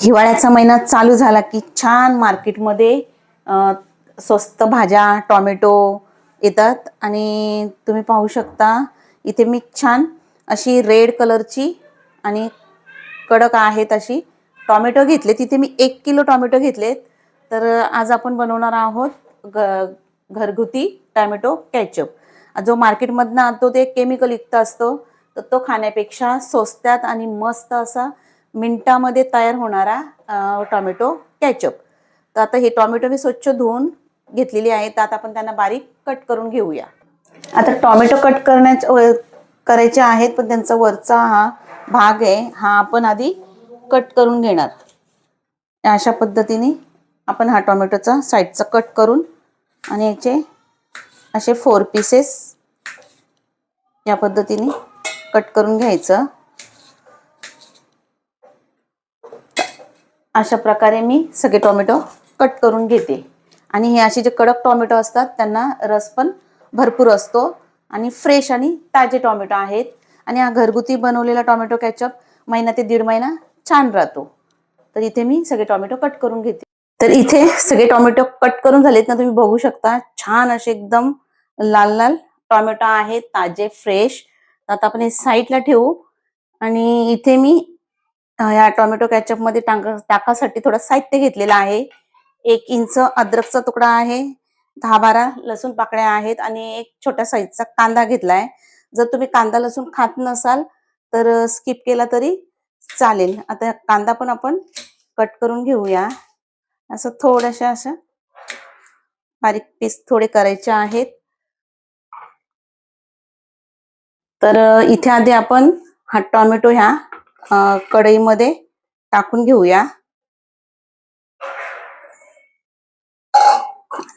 हिवाळ्याचा महिना चालू झाला की छान मार्केटमध्ये स्वस्त भाज्या टॉमॅटो येतात. आणि तुम्ही पाहू शकता इथे मी छान अशी रेड कलरची आणि कडक आहेत अशी टॉमॅटो घेतले. तिथे मी एक किलो टॉमॅटो घेतलेत. तर आज आपण बनवणार आहोत ग घरगुती टॅमॅटो कॅचअप जो मार्केटमधनं आणतो ते केमिकल युक्त असतो. तर तो खाण्यापेक्षा स्वस्त्यात आणि मस्त असा मिनटामध्ये तयार होणारा टॉमॅटो कॅचअप. तर आता हे टॉमॅटो मी स्वच्छ धुवून घेतलेली आहे. तर आता आपण त्यांना बारीक कट करून घेऊया. आता टॉमॅटो कट करण्याच्या व- करायचे आहेत पण त्यांचा वरचा हा भाग आहे हा आपण आधी कट करून घेणार. अशा पद्धतीने आपण हा टोमॅटोचा साईडचा कट करून आणि याचे असे फोर पीसेस या पद्धतीने कट करून घ्यायचं. अशा प्रकारे मी सगळे टोमॅटो कट करून घेते. आणि हे असे जे कडक टोमॅटो असतात त्यांना रस पण भरपूर असतो. आणि फ्रेश आणि ताजे टोमॅटो आहेत. आणि हा घरगुती बनवलेला टोमॅटो कॅचअप महिना ते दीड महिना छान राहतो. तर इथे मी सगळे टोमॅटो कट करून घेते. तर इथे सगळे टोमॅटो कट करून झालेत ना तुम्ही बघू शकता. छान असे एकदम लाल लाल टोमॅटो आहेत ताजे फ्रेश. आता आपण हे साईडला ठेवू. आणि इथे मी ह्या या टोमॅटो कॅचअपमध्ये टाक टाकासाठी थोडं साहित्य घेतलेलं आहे. एक इंच अद्रकचा तुकडा आहे दहा बारा लसूण पाकळ्या आहेत आणि एक छोट्या साईजचा कांदा घेतलाय. जर तुम्ही कांदा लसूण खात नसाल तर स्किप केला तरी चालेल. आता कांदा पण आपण कट करून घेऊया. असं थोड्याशा अशा बारीक पीस थोडे करायचे आहेत. तर इथे आधी आपण हा टॉमॅटो ह्या कढईमध्ये टाकून घेऊया.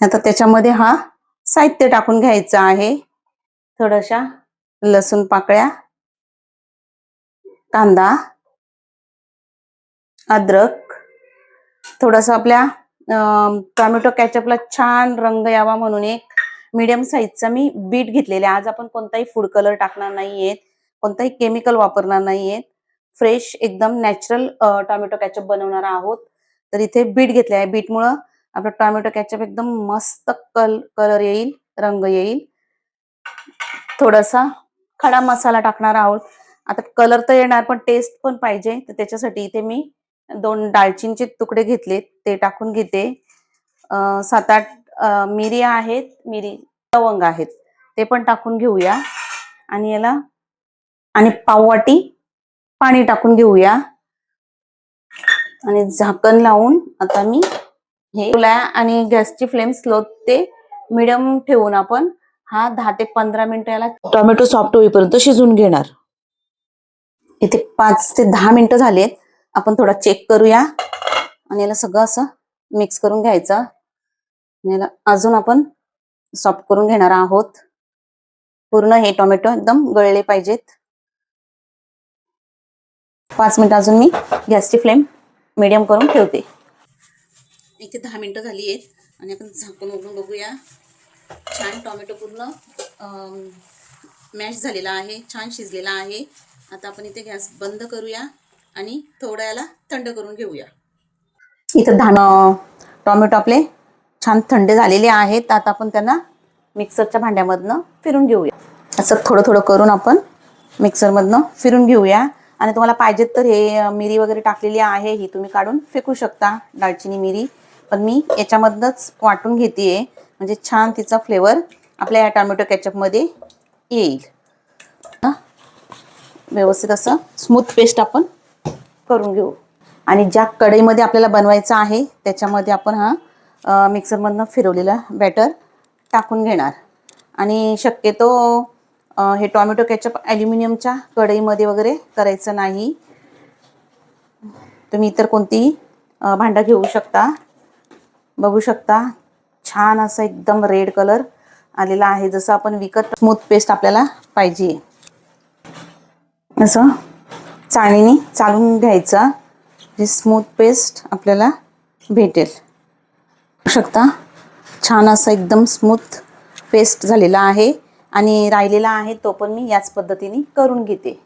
आता त्याच्यामध्ये हा साहित्य टाकून घ्यायचा आहे. थोड्याशा लसूण पाकळ्या कांदा अद्रक थोडस आपल्या टॉमॅटो कॅचअपला छान रंग यावा म्हणून एक मीडियम साईजचा मी बीट घेतलेले आज आपण कोणताही फूड कलर टाकणार नाहीयेत कोणताही केमिकल वापरणार नाहीयेत. फ्रेश एकदम नॅचरल टोमॅटो कॅचअप बनवणार आहोत. तर इथे बीट घेतले आहे. बीटमुळं आपलं टोमॅटो कॅचअप एकदम मस्त कल कलर येईल रंग येईल. थोडासा खडा मसाला टाकणार आहोत. आता कलर तर येणार पण टेस्ट पण पाहिजे. तर त्याच्यासाठी इथे मी दोन दालचिनीचे तुकडे घेतले ते टाकून घेते. सात आठ मिरी आहेत. मिरी लवंग आहेत. ते पण टाकून घेऊया. आणि याला आणि पाववाटी पाणी टाकून घेऊया. आणि झाकण लावून आता मी हे आणि गॅसची फ्लेम स्लो ते मिडियम ठेवून आपण हा दहा ते पंधरा मिनिटं याला टोमॅटो सॉफ्ट होईपर्यंत शिजून घेणार. इथे पाच ते दहा मिनिटं झालेत. आपण थोडा चेक करूया. आणि याला सगळं असं मिक्स करून घ्यायचं. आणि याला अजून आपण सॉफ्ट करून घेणार आहोत. पूर्ण हे टोमॅटो एकदम गळले पाहिजेत. पाच मिनिटं अजून मी गॅसची फ्लेम मीडियम करून ठेवते. इथे दहा मिनिटं झाली आहेत. आणि आपण झाकून उघडून बघूया. छान टोमॅटो पूर्ण मॅश झालेला आहे छान शिजलेला आहे. आता आपण इथे गॅस बंद करूया आणि थोडं याला थंड करून घेऊया. इथं धान टोमॅटो आपले छान थंड झालेले आहेत. आता आपण त्यांना मिक्सरच्या भांड्यामधनं फिरून घेऊया. असं थोडं थोडं करून आपण मिक्सरमधनं फिरून घेऊया. आणि तुम्हाला पाहिजेत तर हे मिरी वगैरे टाकलेली आहे ही तुम्ही काढून फेकू शकता दालचिनी मिरी. पण मी याच्यामधनंच वाटून घेते म्हणजे छान तिचा फ्लेवर आपल्या या टोमॅटो कॅचअपमध्ये येईल. व्यवस्थित असं स्मूथ पेस्ट आपण करून घेऊ. आणि ज्या कढईमध्ये आपल्याला बनवायचं आहे त्याच्यामध्ये आपण हा मिक्सरमधनं फिरवलेला बॅटर टाकून घेणार. आणि शक्यतो हे टोमॅटो केचप ॲल्युमिनियमच्या कढईमध्ये वगैरे करायचं नाही. तुम्ही इतर कोणतीही भांडं घेऊ शकता. बघू शकता छान असं एकदम रेड कलर आलेला आहे. जसं आपण विकत स्मूथ पेस्ट आपल्याला पाहिजे. असं चाळणीने चालून घ्यायचा. जी म्हणजे स्मूथ पेस्ट आपल्याला भेटेल. शकता छान असा एकदम स्मूथ पेस्ट झालेला आहे. आणि राहिलेला आहे तो पण मी याच पद्धतीने करून घेते.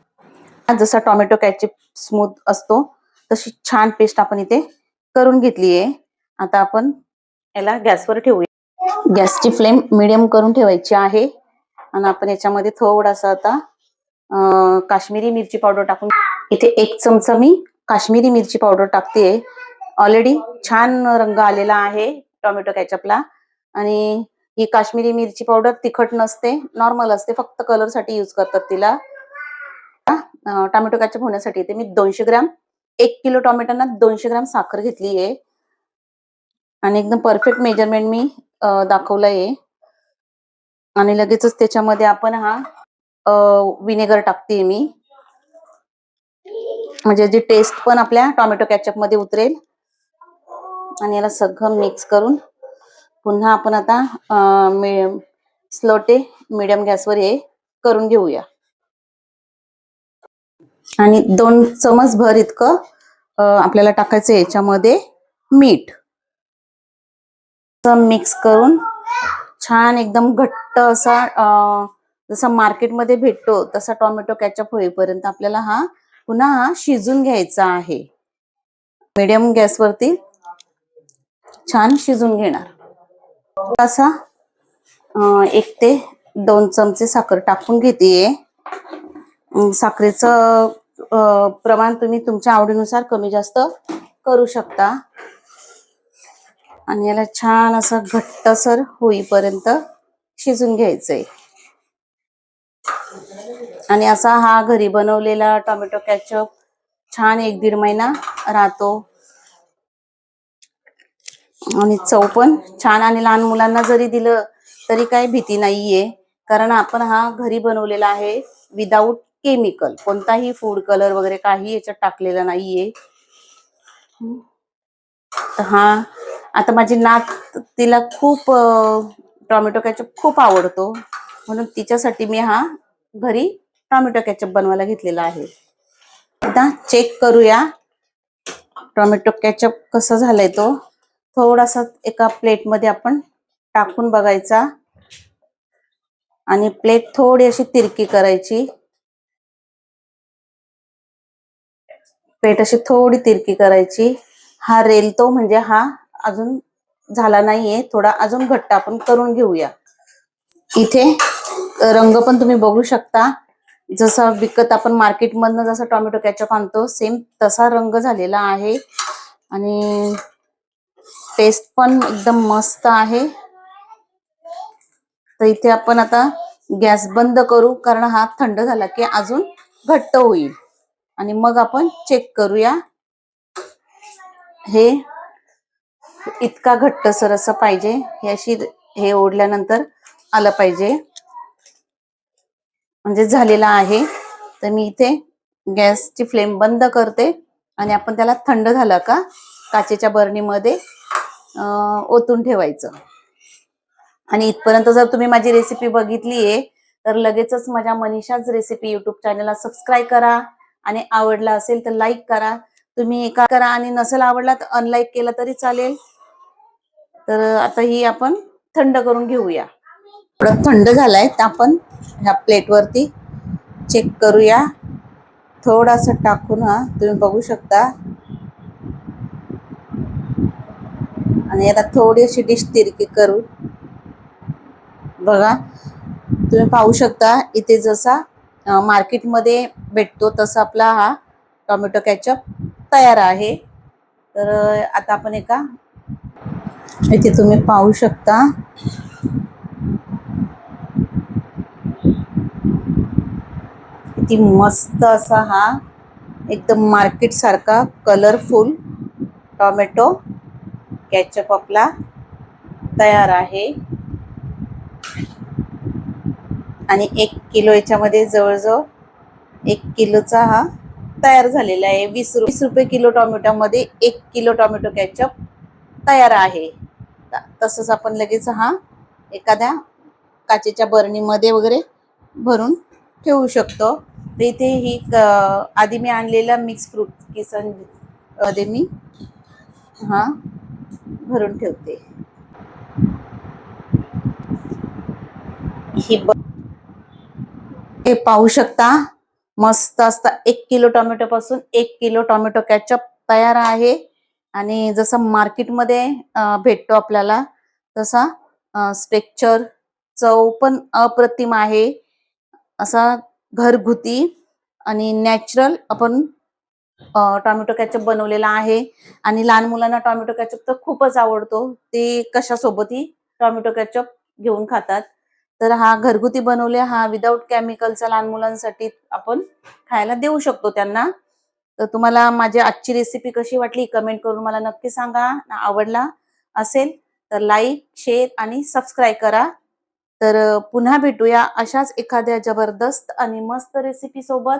जसा टोमॅटो कॅचअप स्मूथ असतो तशी छान पेस्ट आपण इथे करून घेतली आहे. आता आपण याला गॅसवर ठेवूया. गॅसची फ्लेम मिडियम करून ठेवायची आहे. आणि आपण याच्यामध्ये थोडासा आता काश्मीरी मिरची पावडर टाकून इथे एक चमचा मी काश्मीरी मिरची पावडर टाकते. ऑलरेडी छान रंग आलेला आहे टोमॅटो कॅचअपला. आणि ही काश्मीरी मिरची पावडर तिखट नसते नॉर्मल असते फक्त कलरसाठी युज करतात तिला. टोमॅटो कॅचअप होण्यासाठी येते. मी दोनशे ग्राम एक किलो टोमॅटोना दोनशे ग्राम साखर घेतली आहे. आणि एकदम परफेक्ट मेजरमेंट मी अं, दाखवलं आहे आणि लगेचच त्याच्यामध्ये आपण हा विनेगर टाकते मी. म्हणजे जी टेस्ट पण आपल्या टोमॅटो कॅचअपमध्ये उतरेल. आणि याला सगळं मिक्स करून पुन्हा आपण आता स्लो ते मिडियम गॅसवर हे करून घेऊया. आणि दोन चमच भर इतकं आपल्याला टाकायचं याच्यामध्ये मीठ. मिक्स करून छान एकदम घट्ट असा जसा मार्केटमध्ये भेटतो तसा टोमॅटो कॅचअप होईपर्यंत आपल्याला हा पुन्हा हा शिजून घ्यायचा आहे. मीडियम गॅसवरती छान शिजून घेणार. असा एक ते दोन चमचे साखर टाकून घेतेय. साखरेचं प्रमाण तुम्ही तुमच्या आवडीनुसार कमी जास्त करू शकता. आणि याला छान असं घट्टसर होईपर्यंत शिजून घ्यायचंय. आणि असा हा घरी बनवलेला टोमॅटो कॅचअप छान एक दीड महिना राहतो. आणि चव पण छान आणि लहान मुलांना जरी दिलं तरी काही भीती नाहीये. कारण आपण हा घरी बनवलेला आहे विदाऊट केमिकल कोणताही फूड कलर वगैरे काही याच्यात टाकलेला नाहीये. हा आता माझी नात तिला खूप टॉमॅटो कॅचअप खूप आवडतो. म्हणून तिच्यासाठी मी हा घरी टॉमॅटो कॅचअप बनवायला घेतलेला आहे. आता चेक करूया टॉमॅटो कॅचअप कसं झालंय तो. थोडासा एका प्लेटमध्ये आपण टाकून बघायचा. आणि प्लेट थोडी अशी तिरकी करायची. प्लेट अशी थोडी तिरकी करायची. हा रेलतो म्हणजे हा अजून झाला नाहीये. थोडा अजून घट्ट आपण करून घेऊया. इथे रंग पण तुम्ही बघू शकता. जसा विकत आपण मार्केटमधनं जसा टोमॅटो कॅचअप आणतो सेम तसा रंग झालेला आहे. आणि टेस्ट पण एकदम मस्त आहे. तर इथे आपण आता गॅस बंद करू कारण हा थंड झाला की अजून घट्ट होईल. आणि मग आपण चेक करूया. हे इतका घट्ट सर असं पाहिजे हे अशी हे ओढल्यानंतर आलं पाहिजे. म्हणजे झालेला आहे. तर मी इथे गॅसची फ्लेम बंद करते. आणि आपण त्याला थंड झाला का? काचेच्या बरणीमध्ये ओतून ठेवायचं. आणि इथपर्यंत जर तुम्ही माझी रेसिपी बघितली आहे तर लगेचच माझ्या मनीषाच रेसिपी युट्यूब चॅनलला सबस्क्राईब करा आणि आवडला असेल तर लाईक करा. तुम्ही एका करा आणि नसेल आवडला तर अनलाईक केला तरी चालेल. तर आता ही आपण थंड करून घेऊया. थोडं थंड झालाय तर आपण ह्या प्लेटवरती चेक करूया. थोडासा टाकून हा तुम्ही बघू शकता. आणि आता थोडी अशी डिश तिरकी करू. बघा तुम्ही पाहू शकता इथे जसा मार्केटमध्ये भेटतो तसा आपला हा टोमॅटो कॅचअप तयार आहे. तर आता आपण एका इथे तुम्ही पाहू शकता. किती मस्त असा हा एकदम मार्केट सारखा कलरफुल टोमॅटो कॅचअप आपला तयार आहे. आणि एक किलो याच्यामध्ये जवळजवळ एक किलोचा हा तयार झालेला आहे. वीस रु- वीस रुपये किलो टॉमॅटोमध्ये एक किलो टॉमॅटो कॅचअप तयार आहे. तसंच आपण लगेच हा एखाद्या काचेच्या बरणीमध्ये वगैरे भरून ठेवू शकतो. तर इथे ही आधी मी आणलेला मिक्स फ्रूट किसनमध्ये मी हा भरून ठेवते. ही हे पाहू शकता मस्त असता. एक किलो टोमॅटो पासून एक किलो टोमॅटो कॅचअप तयार आहे. आणि जसं मार्केटमध्ये भेटतो आपल्याला तसा स्ट्रेक्चर चव पण अप्रतिम आहे. असा घरगुती आणि नॅचरल आपण टॉमॅटो कॅचअप बनवलेला आहे. आणि लहान मुलांना टॉमॅटो कॅचअप तर खूपच आवडतो. ते कशासोबतही टॉमॅटो कॅचअप घेऊन खातात. तर हा घरगुती बनवले हा विदाऊट केमिकलचा लहान मुलांसाठी आपण खायला देऊ शकतो त्यांना. तर तुम्हाला माझी आजची रेसिपी कशी वाटली कमेंट करून मला नक्की सांगा. आवडला असेल तर लाईक शेअर आणि सबस्क्राईब करा. तर पुन्हा भेटूया अशाच एखाद्या जबरदस्त आणि मस्त रेसिपी सोबत.